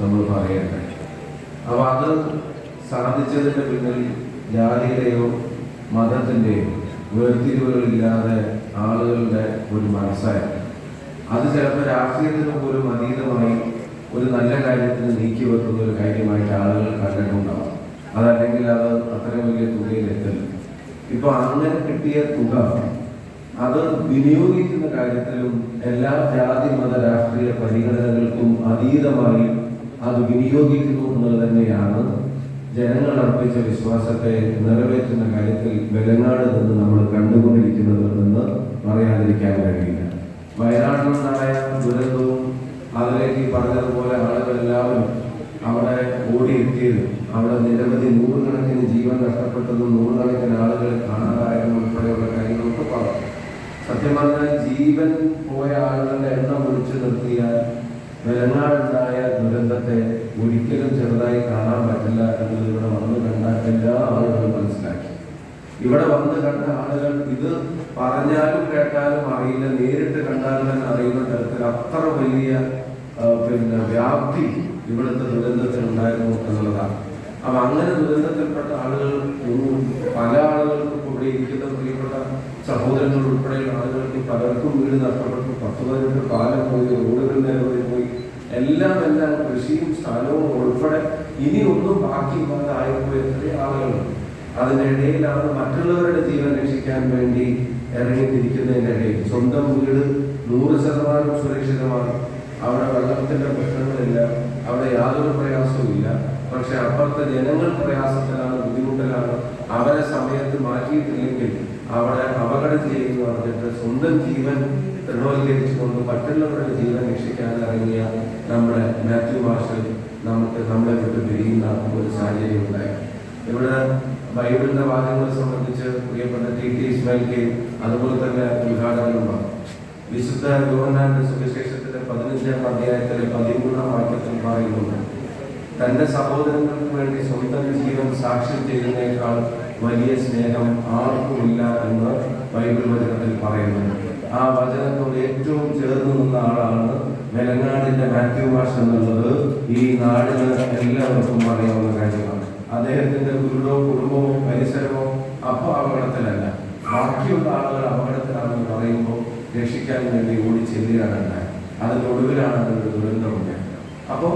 നമ്മൾ പറയേണ്ടത്. അപ്പോൾ അത് സാധിച്ചതിന്റെ പിന്നിൽ ജാതിയുടെയോ മതത്തിന്റെയോ വേർതിരിവുകളില്ലാതെ ആളുകളുടെ ഒരു മനസ്സായിരുന്നു. അത് ചിലപ്പോൾ രാഷ്ട്രീയത്തിന് പോലും അതീതമായി ഒരു നല്ല കാര്യത്തിന് നീക്കി വെക്കുന്ന ഒരു കാര്യമായിട്ട് ആളുകൾ കണ്ടിട്ടുണ്ടാവും. അതല്ലെങ്കിൽ അത് അത്രയും വലിയ തുകയിൽ എത്തില്ല ഇപ്പൊ അങ്ങനെ കിട്ടിയ തുക അത് വിനിയോഗിക്കുന്ന കാര്യത്തിലും എല്ലാ ജാതി മത രാഷ്ട്രീയ പരിഗണനകൾക്കും അതീതമായി അത് വിനിയോഗിക്കുന്നു എന്നുള്ളത് തന്നെയാണ് ജനങ്ങൾ അർപ്പിച്ച വിശ്വാസത്തെ നിറവേറ്റുന്ന കാര്യത്തിൽ വെലങ്ങാട് നിന്ന് നമ്മൾ കണ്ടുകൊണ്ടിരിക്കുന്നത് എന്ന് പറയാതിരിക്കാൻ കഴിയില്ല. വയനാട്ടിലുണ്ടായ ദുരന്തവും അതിലേക്ക് പറഞ്ഞതുപോലെ ആളുകളെല്ലാവരും അവിടെ ഓടിയെത്തിയത് അവിടെ നിരവധി നൂറുകണക്കിന് ജീവൻ നഷ്ടപ്പെട്ടതും നൂറുകണക്കിന് ആളുകളെ കാണാതായതും ഉൾപ്പെടെയുള്ള കാര്യങ്ങളൊക്കെ പറഞ്ഞു. സത്യം പറഞ്ഞാൽ ജീവൻ പോയ ആളുകളുടെ എണ്ണം ഒഴിച്ചു നിർത്തിയാൽ വെലങ്ങാടുണ്ടായ ദുരന്തത്തെ ഒരിക്കലും ചെറുതായി കാണാൻ പറ്റില്ല എന്നത് ഇവിടെ വന്നു കണ്ട എല്ലാ ആളുകളും മനസ്സിലാക്കി. ഇവിടെ വന്ന് കണ്ട ആളുകൾ ഇത് പറഞ്ഞാലും കേട്ടാലും അറിയില്ല നേരിട്ട് കണ്ടാലും തന്നെ അറിയുന്ന തരത്തിൽ അത്ര വലിയ പിന്നെ വ്യാപ്തി ഇവിടുത്തെ ദുരന്തത്തിൽ ഉണ്ടായിരുന്നു എന്നുള്ളതാണ്. അപ്പൊ അങ്ങനെ ദുരന്തത്തിൽപ്പെട്ട ആളുകൾ പല ആളുകൾക്കും ഇവിടെ ഇരിക്കുന്ന പ്രിയപ്പെട്ട സഹോദരങ്ങൾ ഉൾപ്പെടെയുള്ള ആളുകൾക്ക് പലർക്കും വീട് നഷ്ടപ്പെട്ടു. പത്ത് പതിനെട്ട് കാലം പോയി റോഡുകൾ നിരവധി പോയി എല്ലാം എല്ലാം കൃഷിയും സ്ഥലവും ഉൾപ്പെടെ ഇനി ഒന്നും ബാക്കിയില്ലാതെ ആയിപ്പോയ എത്രയോ ആളുകളുണ്ട്. അതിന്റെ ഇടയിലാണ് മറ്റുള്ളവരുടെ ജീവൻ രക്ഷിക്കാൻ വേണ്ടി ഇറങ്ങിത്തിരിക്കുന്നതിന്റെ ഇടയിൽ. സ്വന്തം വീട് നൂറ് ശതമാനം സുരക്ഷിതമാണ്. അവിടെ വെള്ളത്തിന്റെ പ്രശ്നങ്ങളില്ല. അവിടെ യാതൊരു പ്രയാസവും ഇല്ല. പക്ഷെ അപ്പുറത്തെ ജനങ്ങൾ പ്രയാസത്തിലാണ് ബുദ്ധിമുട്ടിലാണ്. അവരെ സമയത്ത് മാറ്റിയിട്ടില്ലെങ്കിൽ അവിടെ അപകടം ചെയ്യുന്നു പറഞ്ഞിട്ട് സ്വന്തം ജീവൻ ദൃഢവൽക്കരിച്ചുകൊണ്ട് മറ്റുള്ളവരുടെ ജീവൻ രക്ഷിക്കാൻ ഇറങ്ങിയ നമ്മുടെ മാത്യു മാഷ് നമുക്ക് നമ്മളെ വിട്ട് പിരിയുന്ന ഒരു സാഹചര്യം ഉണ്ടായി. ഇവിടെ ബൈബിളിന്റെ വാദങ്ങളെ സംബന്ധിച്ച് പ്രിയപ്പെട്ട ടി ടി ഇസ്മായിൽ അതുപോലെ തന്നെ ഉദ്ഘാടനമാണ് വിശുദ്ധ യോഹന്നാന്റെ സുവിശേഷത്തിന്റെ പതിനഞ്ചാം അധ്യായത്തിലെ പതിമൂന്നാം വാക്യത്തിൽ പറയുന്നുണ്ട് തന്റെ സഹോദരങ്ങൾക്ക് വേണ്ടി സ്വന്തം ജീവൻ സാക്ഷ്യം ചെയ്യുന്നതിനേക്കാൾ വലിയ സ്നേഹം ആർക്കുമില്ല എന്ന് ബൈബിൾ വചനത്തിൽ പറയുന്നു ആ വചനത്തോട് ഏറ്റവും ചേർന്ന് നിന്ന ആളാണ് വെലങ്ങാടിന്റെ മാത്യു ഭാഷ എന്നുള്ളത്. ഈ നാടിന് എല്ലാവർക്കും അറിയാവുന്ന കാര്യമാണ്. അദ്ദേഹത്തിന്റെ ഗുരുടോ കുടുംബമോ പരിസരമോ അപ്പൊ അപകടത്തിലല്ല. ബാക്കിയുള്ള ആളുകൾ അപകടത്തിലാണെന്ന് പറയുമ്പോൾ രക്ഷിക്കാൻ വേണ്ടി ഓടി ചെല്ലുകയാണ് ഉണ്ടായത്. അതിനൊടുവിലാണ് അതിന്റെ ദുരന്തമുണ്ടായത് അപ്പോൾ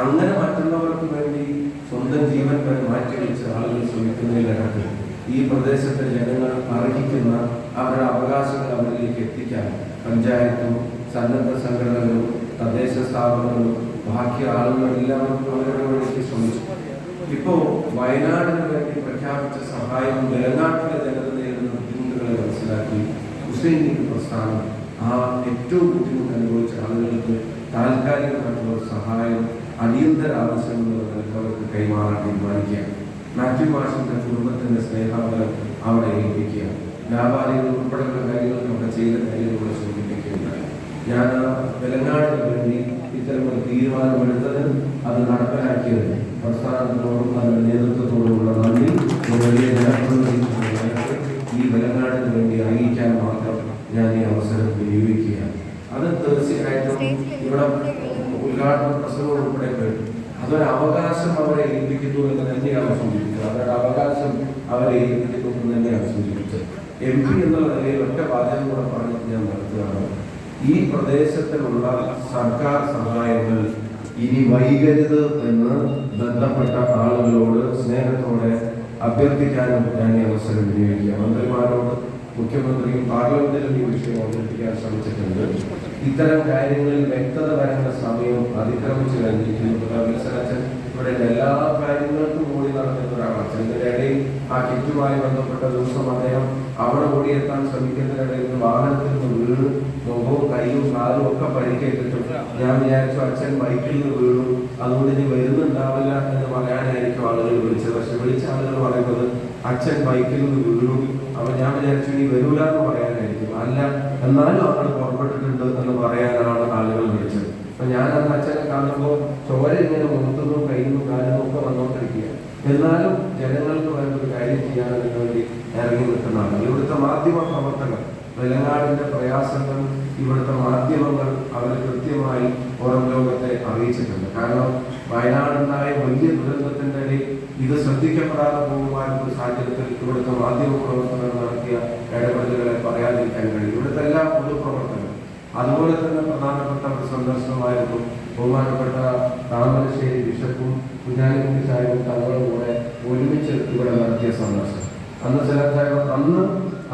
അങ്ങനെ മറ്റുള്ളവർക്ക് വേണ്ടി സ്വന്തം ജീവൻ വരെ മാറ്റിവെച്ച് ആളുകൾ ശ്രമിക്കുന്നതിനിടക്ക് ഈ പ്രദേശത്തെ ജനങ്ങൾ അർഹിക്കുന്ന അവരുടെ അവകാശങ്ങൾ അവരിലേക്ക് എത്തിക്കാൻ പഞ്ചായത്തും സന്നദ്ധ സംഘടനകളും തദ്ദേശ സ്ഥാപനങ്ങളും ബാക്കി ആളുകൾ എല്ലാവർക്കും അവരുടെ വേണ്ടി ശ്രമിച്ചു. ഇപ്പോൾ വയനാടിന് വേണ്ടി പ്രഖ്യാപിച്ച സഹായം നിലനാട്ടിലെ ജനത നേരിടുന്ന ബുദ്ധിമുട്ടുകളെ മനസ്സിലാക്കി മുസ്ലിം ലീഗ് പ്രസ്ഥാനം ആ ഏറ്റവും ബുദ്ധിമുട്ട് അനുഭവിച്ച ആളുകൾക്ക് താൽക്കാലികമായിട്ടുള്ള സഹായം അടിയന്തര ആവശ്യമുള്ള അവർക്ക് കൈമാറാൻ തീരുമാനിക്കുക. മാത്യു മാഷിന്റെ കുടുംബത്തിന്റെ സ്നേഹാബലം അവിടെ ഏൽപ്പിക്കുക. വ്യാപാരികൾ ഉൾപ്പെടെയുള്ള കാര്യങ്ങൾ അവിടെ ചെയ്ത കാര്യങ്ങളോട് സൂചിപ്പിക്കുകയുണ്ടായി ഞാൻ ആ വേണ്ടി ഇത്തരമൊരു തീരുമാനമെടുത്തതിന് അത് നടപ്പിലാക്കിയത് സംസ്ഥാനത്തോടും അതിന്റെ നേതൃത്വത്തോടുമുള്ള നന്ദി. ഒരു വലിയ ജനപ്രതിനിധി ഈ വെലങ്ങാടിന് വേണ്ടി അറിയിക്കാൻ മാത്രം ഞാൻ ഈ അവസരം വിനിയോഗിക്കുകയാണ്. അത് തീർച്ചയായിട്ടും ഇവിടെ ഉദ്ഘാടന പ്രസംഗം ഉൾപ്പെടെ കേട്ടു അതൊരു അവകാശം അവരെ ഏൽപ്പിക്കുന്നു എന്ന് തന്നെയാണ് സൂചിപ്പിച്ചത്. അവരുടെ അവകാശം അവരെ ഏൽപ്പിക്കുന്നു എന്ന് തന്നെയാണ് സൂചിപ്പിച്ചത്. എം പി എന്നുള്ള നിലയിൽ ഒറ്റ വാചകം കൂടെ പറഞ്ഞിട്ട് ഞാൻ നടത്തുകയാണ് ഈ പ്രദേശത്തിലുള്ള സർക്കാർ സഹായങ്ങൾ ഇനി വൈകരുത് എന്ന് ബന്ധപ്പെട്ട ആളുകളോട് സ്നേഹത്തോടെ അഭ്യർത്ഥിക്കാനും ഞാൻ ഈ അവസരം വിനിയോഗിക്കുക മന്ത്രിമാരോട് മുഖ്യമന്ത്രിയും പാർലമെന്റിലും ഈ വിഷയം അവതരിപ്പിക്കാൻ ശ്രമിച്ചിട്ടുണ്ട്. ഇത്തരം കാര്യങ്ങളിൽ വ്യക്തത വരേണ്ട സമയം അതിക്രമിച്ചു കഴിഞ്ഞിരിക്കുന്നു. അച്ഛൻ ഇവിടെ എല്ലാ കാര്യങ്ങൾക്കും ഓടി നടക്കുന്ന ഒരാളാണ്. ഇടയിൽ ആ കിറ്റുമായി ബന്ധപ്പെട്ട ദിവസം അദ്ദേഹം അവിടെ ഓടിയെത്താൻ ശ്രമിക്കുന്നതിനിടയിൽ വാഹനത്തിൽ നിന്ന് വീണ് മുഖവും കൈയും കാലും ഒക്കെ പരിക്കേറ്റിട്ടും ഞാൻ വിചാരിച്ചു അച്ഛൻ ബൈക്കിൽ നിന്ന് വീണു. അതുകൊണ്ട് ഇനി വരുന്നുണ്ടാവില്ല എന്ന് പറയാനായിരിക്കും ആളുകൾ വിളിച്ചത്. പക്ഷെ വിളിച്ച ആളുകൾ പറയുന്നത് അച്ഛൻ ബൈക്കിൽ നിന്ന് വീണു. അപ്പൊ ഞാൻ വിചാരിച്ചു ഇനി വരൂല എന്ന് പറയാനായിരിക്കും. അല്ല എന്നാലും ആൾ പുറപ്പെട്ടിട്ടുണ്ട് എന്ന് പറയാനാണ് ആളുകൾ വിളിച്ചത് അപ്പൊ ഞാൻ അന്ന് അച്ഛനെ കാണുമ്പോൾ ചോര ഇങ്ങനെ മുഖത്തുനിന്നും കഴിയുന്നു കാലിനും ഒക്കെ വന്നുകൊണ്ടിരിക്കുക എന്നാലും ജനങ്ങൾക്ക് വേണ്ട ഒരു കാര്യം ചെയ്യാൻ വേണ്ടി ഇറങ്ങി നിൽക്കുന്നതാണ്. ഇവിടുത്തെ മാധ്യമ പ്രവർത്തകർ വെലങ്ങാടിന്റെ പ്രയാസങ്ങൾ ഇവിടുത്തെ മാധ്യമങ്ങൾ അവർ കൃത്യമായി പുറം ലോകത്തെ അറിയിച്ചിട്ടുണ്ട്. കാരണം വയനാടുണ്ടായ വലിയ ദുരന്തത്തിന്റെ ഇടയിൽ ഇത് ശ്രദ്ധിക്കപ്പെടാതെ പോകുവാനുള്ള സാഹചര്യത്തിൽ ഇവിടുത്തെ മാധ്യമ പ്രവർത്തകർ നടത്തിയ ഇടപെടലുകളെ പറയാതിരിക്കാൻ കഴിയും. ഇവിടുത്തെ എല്ലാ പൊതുപ്രവർത്തകരും അതുപോലെ തന്നെ പ്രധാനപ്പെട്ട ഒരു സന്ദർശനമായിരുന്നു ബഹുമാനപ്പെട്ട താമരശ്ശേരി ബിഷപ്പും കുഞ്ഞാലിക്കുട്ടി സാഹിബും തങ്ങളുടെ കൂടെ ഒരുമിച്ച് ഇവിടെ നടത്തിയ സന്ദർശനം. അന്ന് ചില അന്ന്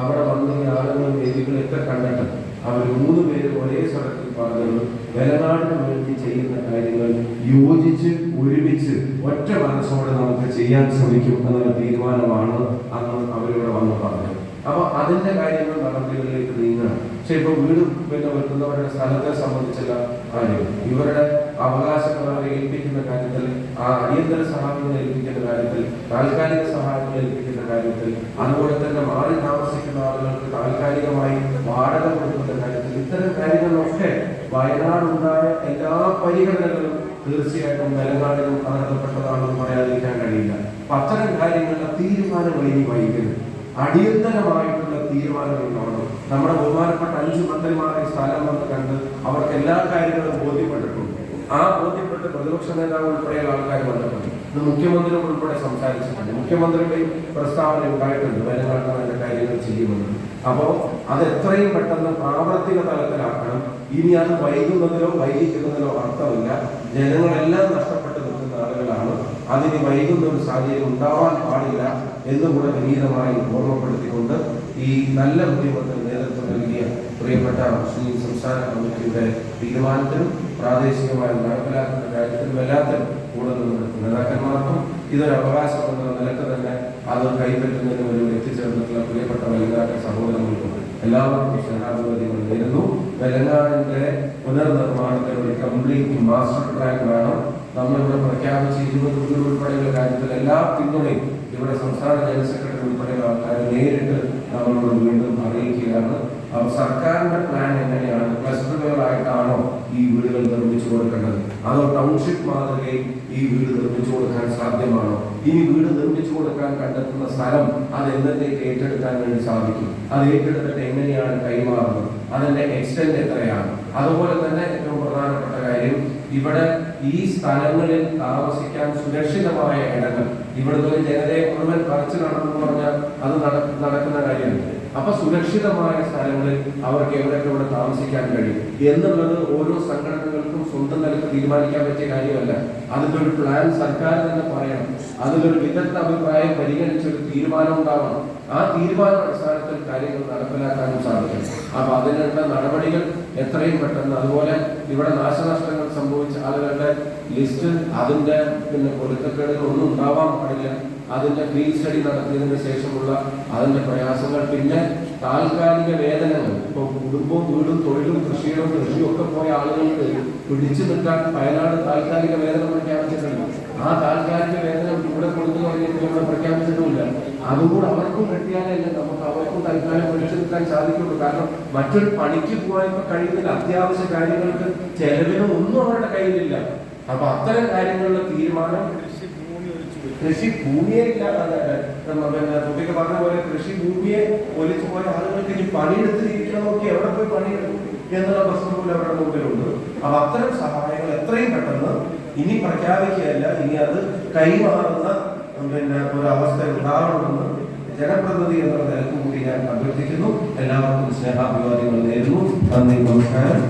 അവിടെ വന്ന ആളുകളും വേദികളൊക്കെ കണ്ടിട്ട് അവർ മൂന്ന് പേര് ഒരേ സ്ഥലത്തിൽ പറഞ്ഞത് വയനാടിന് വേണ്ടി ചെയ്യുന്ന കാര്യങ്ങൾ യോജിച്ച് ഒരുമിച്ച് ഒറ്റ മനസ്സോടെ നമുക്ക് ചെയ്യാൻ ശ്രമിക്കും എന്നുള്ള തീരുമാനമാണ് അന്ന് അവരിവിടെ വന്ന് പറഞ്ഞത്. അപ്പൊ അതിന്റെ കാര്യങ്ങൾ നടപടികളിലേക്ക് നീങ്ങണം പക്ഷെ ഇപ്പൊ വീട് പിന്നെ വെക്കുന്നവരുടെ സ്ഥലത്തെ സംബന്ധിച്ചുള്ള കാര്യം ഇവരുടെ അവകാശങ്ങൾ അവരെ ഏൽപ്പിക്കുന്ന കാര്യത്തിൽ ആ അടിയന്തര സഹായങ്ങൾ ഏൽപ്പിക്കുന്ന കാര്യത്തിൽ താൽക്കാലിക സഹായങ്ങൾ ഏൽപ്പിക്കുന്ന കാര്യത്തിൽ അതുപോലെ തന്നെ മാറി താമസിക്കുന്ന ആളുകൾക്ക് താൽക്കാലികമായി വാടക കൊടുക്കുന്ന കാര്യത്തിൽ ഇത്തരം കാര്യങ്ങളൊക്കെ വയനാടുണ്ടായ എല്ലാ പരിഗണനകളും തീർച്ചയായിട്ടും നിലപാടിലും അർഹതപ്പെട്ടതാണെന്ന് പറയാതിരിക്കാൻ കഴിയില്ല. അപ്പൊ അത്തരം കാര്യങ്ങളുടെ തീരുമാനം ഇനി വൈകരുത്. അടിയന്തരമായിട്ടുള്ള തീരുമാനങ്ങൾ ഉണ്ടാവണം നമ്മുടെ ബഹുമാനപ്പെട്ട അഞ്ച് മന്ത്രിമാരെ സ്ഥലം വന്ന് കണ്ട് അവർക്ക് എല്ലാ കാര്യങ്ങളും ബോധ്യപ്പെട്ടിട്ടുണ്ട്. ആ ബോധ്യപ്പെട്ട് പ്രതിപക്ഷ നേതാവ് ഉൾപ്പെടെയുള്ള ആൾക്കാർ വന്നിട്ടുണ്ട്. ഇത് മുഖ്യമന്ത്രി ഉൾപ്പെടെ സംസാരിച്ചിട്ടുണ്ട്. മുഖ്യമന്ത്രിയുടെയും പ്രസ്താവന ഉണ്ടായിട്ടുണ്ട്. വയനാട്ടിൽ അതിന്റെ കാര്യങ്ങൾ ചെയ്യുമെന്ന്. അപ്പോ അത് എത്രയും പെട്ടെന്ന് പ്രാവർത്തിക തലത്തിലാക്കണം. ഇനി അത് വൈകുന്നതിലോ വൈകിക്കുന്നതിലോ അർത്ഥമില്ല. ജനങ്ങളെല്ലാം നഷ്ടപ്പെട്ട് അതിന് വൈകുന്ന ഒരു സാഹചര്യം ഉണ്ടാവാൻ പാടില്ല എന്നുകൂടെ വിനീതമായി ഓർമ്മപ്പെടുത്തിക്കൊണ്ട് ഈ നല്ല ഉദ്യമത്തിന് നേതൃത്വം നൽകിയ പ്രിയപ്പെട്ട മുസ്ലിം സംസ്ഥാന കമ്മിറ്റിയുടെ തീരുമാനത്തിനും പ്രാദേശികമായി നടപ്പിലാക്കുന്ന കാര്യത്തിനും എല്ലാത്തിനും കൂടെ നിന്ന് നേതാക്കന്മാർക്കും ഇതൊരു അവകാശം എന്ന നിലയ്ക്ക് തന്നെ അത് കൈപ്പറ്റുന്നതിന് വേണ്ടി എത്തിച്ചേർന്നിട്ടുള്ള പ്രിയപ്പെട്ട വെലങ്ങാട്ടെ സഹോദരങ്ങൾക്കും എല്ലാവർക്കും സ്നേഹാഭിവാദ്യങ്ങൾ നേരുന്നു. തെലങ്കാനയുടെ പുനർനിർമ്മാണത്തിന് ഒരു കംപ്ലീറ്റ് മാസ്റ്റർ പ്ലാൻ വേണം. നമ്മളിവിടെ പ്രഖ്യാപിച്ച ഇരുപത് വീട് ഉൾപ്പെടെയുള്ള കാര്യത്തിൽ എല്ലാ പിന്തുണയും ഇവിടെ സംസ്ഥാന ജനറൽ സെക്രട്ടറി ഉൾപ്പെടെയുള്ള ആൾക്കാർ നേരിട്ട് നമ്മളോട് വീണ്ടും അറിയിക്കുകയാണ്. അപ്പോൾ സർക്കാരിന്റെ പ്ലാൻ എങ്ങനെയാണ്? ക്ലസ്റ്ററുകളായിട്ടാണോ ഈ വീടുകൾ നിർമ്മിച്ചു കൊടുക്കേണ്ടത്? അതോ ടൗൺഷിപ്പ് മാതൃകയിൽ ഈ വീട് നിർമ്മിച്ചു കൊടുക്കാൻ സാധ്യമാണോ? ഇനി വീട് നിർമ്മിച്ചു കൊടുക്കാൻ കണ്ടെത്തുന്ന സ്ഥലം അത് എന്നത്തേക്ക് ഏറ്റെടുക്കാൻ വേണ്ടി സാധിക്കും? അത് ഏറ്റെടുത്തിട്ട് എങ്ങനെയാണ് കൈമാറുന്നത്? അതിന്റെ എക്സ്റ്റെന്റ് എത്രയാണ്? അതുപോലെ തന്നെ ഏറ്റവും പ്രധാനപ്പെട്ട കാര്യം ഇവിടെ ഈ സ്ഥലങ്ങളിൽ താമസിക്കാൻ സുരക്ഷിതമായ ഇടങ്ങൾ. ഇവിടുത്തെ ഒരു ജനതയെ മുഴുവൻ പറിച്ചു നടന്നു പറഞ്ഞാൽ അത് നട- നടക്കുന്ന കാര്യമാണ് അപ്പൊ സുരക്ഷിതമായ സ്ഥലങ്ങളിൽ അവർക്ക് എവിടെയൊക്കെ ഇവിടെ താമസിക്കാൻ കഴിയും? എന്നുള്ളത് ഓരോ സംഘടനകൾക്കും സ്വന്തം നിലയ്ക്ക് തീരുമാനിക്കാൻ പറ്റിയ കാര്യമല്ല. അതിന്റെ ഒരു പ്ലാൻ സർക്കാർ തന്നെ പറയണം. അതിലൊരു വിദഗ്ധ അഭിപ്രായം പരിഗണിച്ച് ഒരു തീരുമാനം ഉണ്ടാവണം. ആ തീരുമാന അടിസ്ഥാനത്തിൽ കാര്യങ്ങൾ നടപ്പിലാക്കാനും സാധിക്കും. അപ്പൊ അതിനുള്ള നടപടികൾ എത്രയും പെട്ടെന്ന് അതുപോലെ ഇവിടെ നാശനഷ്ടങ്ങൾ സംഭവിച്ച ആളുകളുടെ ലിസ്റ്റ് അതിന്റെ പിന്നെ പൊരുത്തക്കേടുകൾ ഒന്നും ഉണ്ടാവാൻ പാടില്ല. അതിന്റെ ഫീൽഡ് സ്റ്റഡി നടത്തിയതിന് ശേഷമുള്ള അതിന്റെ പ്രയാസങ്ങൾ. പിന്നെ താൽക്കാലിക വേദനകൾ ഇപ്പൊ കുടുംബവും വീടും തൊഴിലും കൃഷിയിലും കൃഷിയും ഒക്കെ പോയ ആളുകൾക്ക് പിടിച്ചു നിൽക്കാൻ വയനാട് താൽക്കാലിക വേതനം പ്രഖ്യാപിച്ചിട്ടുണ്ട്. ആ താൽക്കാലിക വേദന ഇവിടെ കഴിഞ്ഞിട്ട് ഇവിടെ പ്രഖ്യാപിച്ചിട്ടുമില്ല. അതുകൂടെ അവർക്കും കിട്ടിയാലല്ലേ നമുക്ക് അവർക്കും തൽക്കാലം പിടിച്ചു നിൽക്കാൻ സാധിക്കുള്ളൂ. കാരണം മറ്റൊരു പണിക്ക് പോകാൻ കഴിയുന്നില്ല അത്യാവശ്യ കാര്യങ്ങൾക്ക് ചെലവിനും ഒന്നും അവരുടെ കയ്യിലില്ല. അപ്പൊ അത്തരം കാര്യങ്ങളുടെ തീരുമാനം കൃഷി ഭൂമിയെ ഇല്ലാതെ നമ്മ പിന്നെ തൊപ്പിക്ക് പറഞ്ഞ പോലെ കൃഷി ഭൂമിയെ ഒലിച്ചു പോയ ആളുകൾക്ക് ഇനി പണിയെടുത്ത് നോക്കി എവിടെ പോയി പണിയെടുക്കും എന്നുള്ള പ്രശ്നം പോലും അവരുടെ മുമ്പിലുണ്ട്. അപ്പൊ അത്തരം സഹായങ്ങൾ എത്രയും പെട്ടെന്ന് ഇനി പ്രഖ്യാപിക്കുകയല്ല. ഇനി അത് കൈമാറുന്ന പിന്നെ ഒരു അവസ്ഥ ഉണ്ടാവണമെന്ന് ജനപ്രതിനിധി എന്നുള്ള നിലയ്ക്ക് കൂടി ഞാൻ അഭ്യർത്ഥിക്കുന്നു. എല്ലാവർക്കും സ്നേഹാഭിവാദ്യങ്ങൾ നേരുന്നു. നന്ദി നമസ്കാരം.